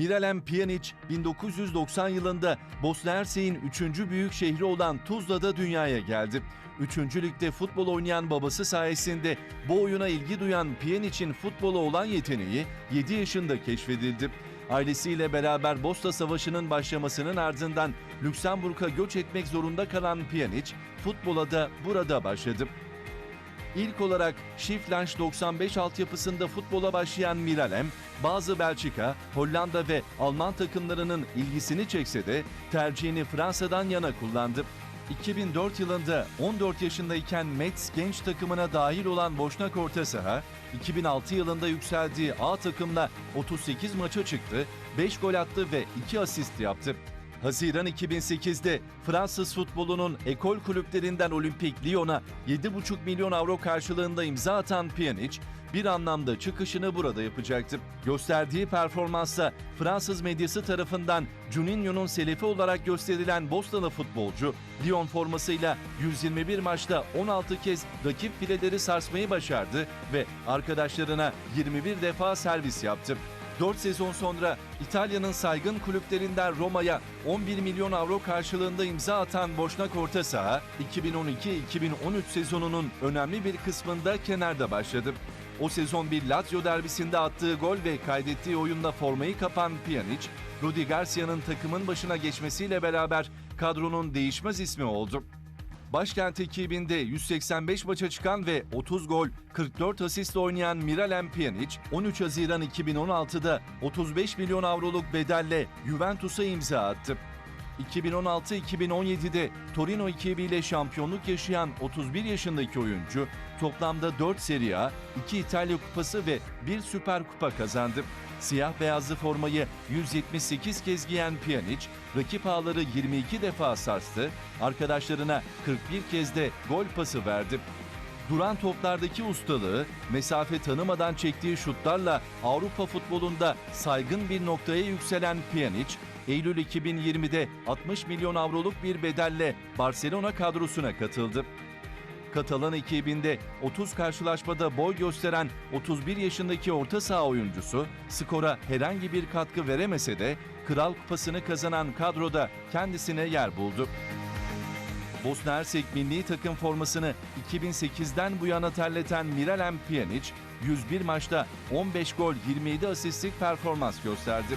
Miralem Pjanic 1990 yılında Bosna Hersek'in 3. büyük şehri olan Tuzla'da dünyaya geldi. 3. ligde futbol oynayan babası sayesinde bu oyuna ilgi duyan Pjanic'in futbola olan yeteneği 7 yaşında keşfedildi. Ailesiyle beraber Bosna Savaşı'nın başlamasının ardından Lüksemburg'a göç etmek zorunda kalan Pjanic, futbola da burada başladı. İlk olarak Schifflange 95 altyapısında futbola başlayan Miralem, bazı Belçika, Hollanda ve Alman takımlarının ilgisini çekse de tercihini Fransa'dan yana kullandı. 2004 yılında 14 yaşındayken Metz genç takımına dahil olan Boşnak orta saha, 2006 yılında yükseldiği A takımla 38 maça çıktı, 5 gol attı ve 2 asist yaptı. Haziran 2008'de Fransız futbolunun ekol kulüplerinden Olimpik Lyon'a 7,5 milyon avro karşılığında imza atan Pjanic, bir anlamda çıkışını burada yapacaktı. Gösterdiği performansla Fransız medyası tarafından Juninho'nun selefi olarak gösterilen Bosnalı futbolcu, Lyon formasıyla 121 maçta 16 kez rakip fileleri sarsmayı başardı ve arkadaşlarına 21 defa servis yaptı. 4 sezon sonra İtalya'nın saygın kulüplerinden Roma'ya 11 milyon avro karşılığında imza atan Boşnak orta saha, 2012-2013 sezonunun önemli bir kısmında kenarda başladı. O sezon bir Lazio derbisinde attığı gol ve kaydettiği oyunda formayı kapan Pjanic, Rudi Garcia'nın takımın başına geçmesiyle beraber kadronun değişmez ismi oldu. Başkent ekibinde 185 maça çıkan ve 30 gol, 44 asistle oynayan Miralem Pjanic, 13 Haziran 2016'da 35 milyon avroluk bedelle Juventus'a imza attı. 2016-2017'de Torino ekibiyle şampiyonluk yaşayan 31 yaşındaki oyuncu toplamda 4 Serie A, 2 İtalya Kupası ve 1 Süper Kupa kazandı. Siyah beyazlı formayı 178 kez giyen Pjanic, rakip ağları 22 defa sarstı, arkadaşlarına 41 kez de gol pası verdi. Duran toplardaki ustalığı, mesafe tanımadan çektiği şutlarla Avrupa futbolunda saygın bir noktaya yükselen Pjanic, Eylül 2020'de 60 milyon avroluk bir bedelle Barcelona kadrosuna katıldı. Katalan ekibinde 30 karşılaşmada boy gösteren 31 yaşındaki orta saha oyuncusu skora herhangi bir katkı veremese de Kral Kupası'nı kazanan kadroda kendisine yer buldu. Bosna Hersek milli takım formasını 2008'den bu yana terleten Miralem Pjanic, 101 maçta 15 gol 27 asistlik performans gösterdi.